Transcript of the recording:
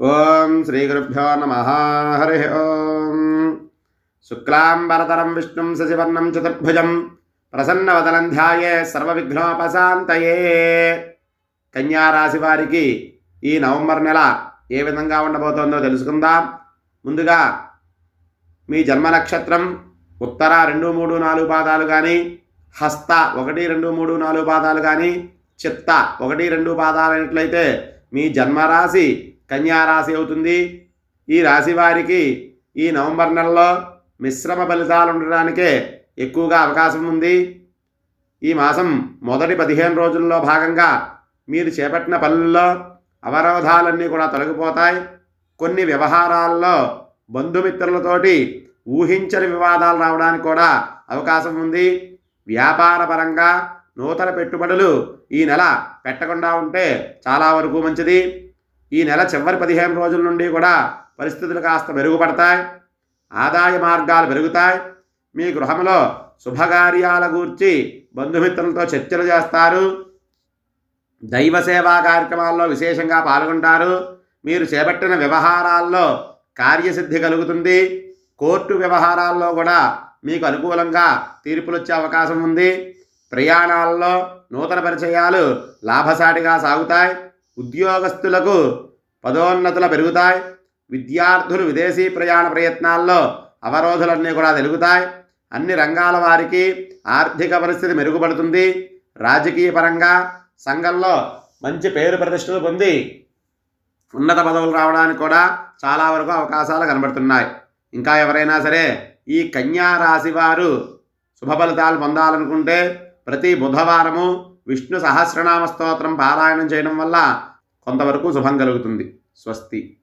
ఓం శ్రీ గురుభ్యో నమ. హరి ఓం. శుక్లాంబరతరం విష్ణుం శశివర్ణం చతుర్భుజం. ప్రసన్నవదనం ధ్యాయే సర్వవిఘ్నోపశాంతయే. కన్యా రాశి వారికి ఈ నవంబర్ నెల ఏ విధంగా ఉండబోతోందో తెలుసుకుందాం. ముందుగా మీ జన్మ నక్షత్రం ఉత్తర రెండు మూడు నాలుగు పాదాలు కానీ హస్త ఒకటి రెండు మూడు నాలుగు పాదాలు కానీ చిత్త ఒకటి రెండు పాదాలు అయినట్లయితే మీ జన్మరాశి కన్యారాశి అవుతుంది. ఈ రాశి వారికి ఈ నవంబర్ నెలలో మిశ్రమ ఫలితాలు ఉండడానికే ఎక్కువగా అవకాశం ఉంది. ఈ మాసం మొదటి పదిహేను రోజుల్లో భాగంగా మీరు చేపట్టిన పనుల్లో అవరోధాలన్నీ కూడా తొలగిపోతాయి. కొన్ని వ్యవహారాల్లో బంధుమిత్రులతోటి ఊహించని వివాదాలు రావడానికి కూడా అవకాశం ఉంది. వ్యాపారపరంగా నూతన పెట్టుబడులు ఈ నెల పెట్టకుండా ఉంటే చాలా వరకు మంచిది. ఈ నెల చివరి పదిహేను రోజుల నుండి కూడా పరిస్థితులు కాస్త మెరుగుపడతాయి. ఆదాయ మార్గాలు పెరుగుతాయి. మీ గృహంలో శుభకార్యాల గూర్చి బంధుమిత్రులతో చర్చలు చేస్తారు. దైవ సేవా కార్యక్రమాల్లో విశేషంగా పాల్గొంటారు. మీరు చేపట్టిన వ్యవహారాల్లో కార్యసిద్ధి కలుగుతుంది. కోర్టు వ్యవహారాల్లో కూడా మీకు అనుకూలంగా తీర్పులు వచ్చే అవకాశం ఉంది. ప్రయాణాల్లో నూతన పరిచయాలు లాభసాటిగా సాగుతాయి. ఉద్యోగస్తులకు పదోన్నతులు పెరుగుతాయి. విద్యార్థులు విదేశీ ప్రయాణ ప్రయత్నాల్లో అవరోధులన్నీ కూడా తెలుగుతాయి అన్ని రంగాల వారికి ఆర్థిక పరిస్థితి మెరుగుపడుతుంది. రాజకీయ పరంగా సంఘంలో మంచి పేరు ప్రతిష్టలు పొంది ఉన్నత పదవులు రావడానికి కూడా చాలా వరకు అవకాశాలు కనబడుతున్నాయి. ఇంకా ఎవరైనా సరే ఈ కన్యా రాశి వారు శుభ ఫలితాలు పొందాలనుకుంటే ప్రతి బుధవారము విష్ణు సహస్రనామ స్తోత్రం పారాయణం చేయడం వల్ల కొంతవరకు శుభం కలుగుతుంది. స్వస్తి.